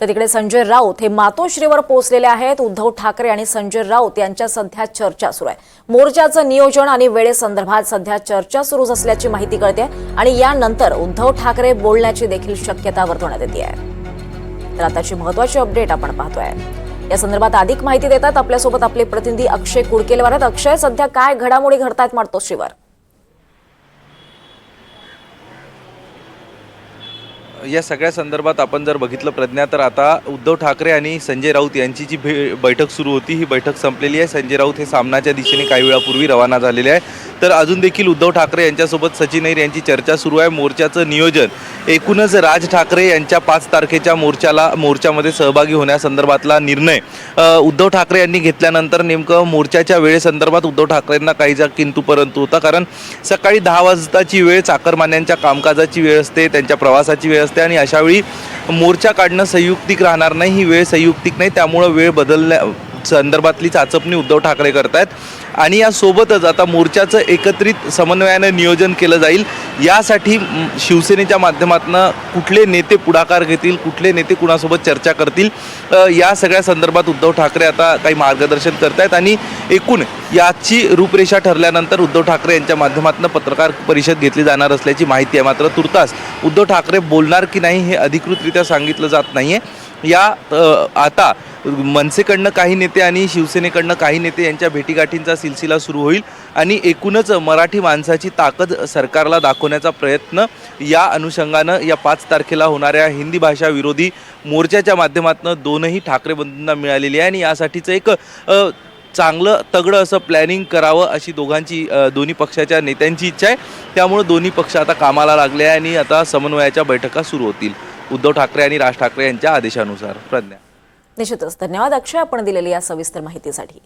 तर तिकडे संजय राऊत हे मातोश्रीवर पोहोचलेले आहेत. उद्धव ठाकरे आणि संजय राऊत यांच्या सध्या चर्चा सुरू आहे. मोर्चाचं नियोजन आणि वेळेसंदर्भात सध्या चर्चा सुरू असल्याची माहिती कळते आणि यानंतर उद्धव ठाकरे बोलण्याची देखील शक्यता वर्तवण्यात येते आहे. तर आताची महत्वाची अपडेट आपण पाहतोय. या संदर्भात अधिक माहिती देतात आपल्यासोबत आपले प्रतिनिधी अक्षय कुडकेलवार आहेत. अक्षय सध्या काय घडामोडी घडतायत मातोश्रीवर? या सगळ्या संदर्भात आपण जर बघितलं प्रज्ञा तर आता उद्धव ठाकरे आणि संजय राऊत यांची जी भे बैठक सुरू होती ही बैठक संपलेली आहे. संजय राऊत हे सामनाच्या दिशेने काही वेळापूर्वी रवाना झालेले आहे. तर अजून देखील उद्धव ठाकरे यांच्यासोबत सचिन अहिर यांची चर्चा सुरू आहे. मोर्चाचं नियोजन एकूणच राज ठाकरे यांच्या पाच तारखेच्या मोर्चाला मोर्चामध्ये सहभागी होण्यासंदर्भातला निर्णय उद्धव ठाकरे यांनी घेतल्यानंतर नेमकं मोर्चाच्या वेळेसंदर्भात उद्धव ठाकरेंना काहीचा किंतू परंतु होता. कारण सकाळी दहा वाजताची वेळ चाकरमान्यांच्या कामकाजाची वेळ असते त्यांच्या प्रवासाची वेळ असते आणि अशावेळी मोर्चा काढणं संयुक्तिक राहणार नाही ही वेळ संयुक्तिक नाही. त्यामुळं वेळ बदलण्या संदर्भातली चाचपणी उद्धव ठाकरे करतायत. आणि यासोबतच आता मोर्चाचं एकत्रित समन्वयानं नियोजन केलं जाईल. यासाठी शिवसेनेच्या माध्यमातून कुठले नेते पुढाकार घेतील कुठले नेते कुणासोबत चर्चा करतील या सगळ्या संदर्भात उद्धव ठाकरे आता काही मार्गदर्शन करत आहेत आणि एकूण याची रूपरेषा ठरल्यानंतर उद्धव ठाकरे यांच्या माध्यमातून पत्रकार परिषद घेतली जाणार असल्याची माहिती आहे. मात्र तुर्तास उद्धव ठाकरे बोलणार की नाही हे अधिकृतरित्या सांगितलं जात नाही आहे या आता मनसेकडनं काही नेते आणि शिवसेनेकडनं काही नेते यांच्या भेटीगाठींचा सिलसिला सुरू होईल आणि एकूणच मराठी माणसाची ताकद सरकारला दाखवण्याचा प्रयत्न या अनुषंगानं या पाच तारखेला होणाऱ्या हिंदी भाषा विरोधी मोर्चाच्या माध्यमातून दोनही ठाकरे बंधूंना मिळालेली आहे आणि यासाठीचं एक चांगलं तगडं असं प्लॅनिंग करावं अशी दोघांची दोन्ही पक्षाच्या नेत्यांची इच्छा आहे. त्यामुळं दोन्ही पक्ष आता कामाला लागले आहे आणि आता समन्वयाच्या बैठका सुरू होतील. उद्धव ठाकरे आणि राज ठाकरे यांच्या आदेशानुसार. प्रज्ञा. निश्चितच. धन्यवाद अक्षय. आपण दिलेली या सविस्तर माहितीसाठी.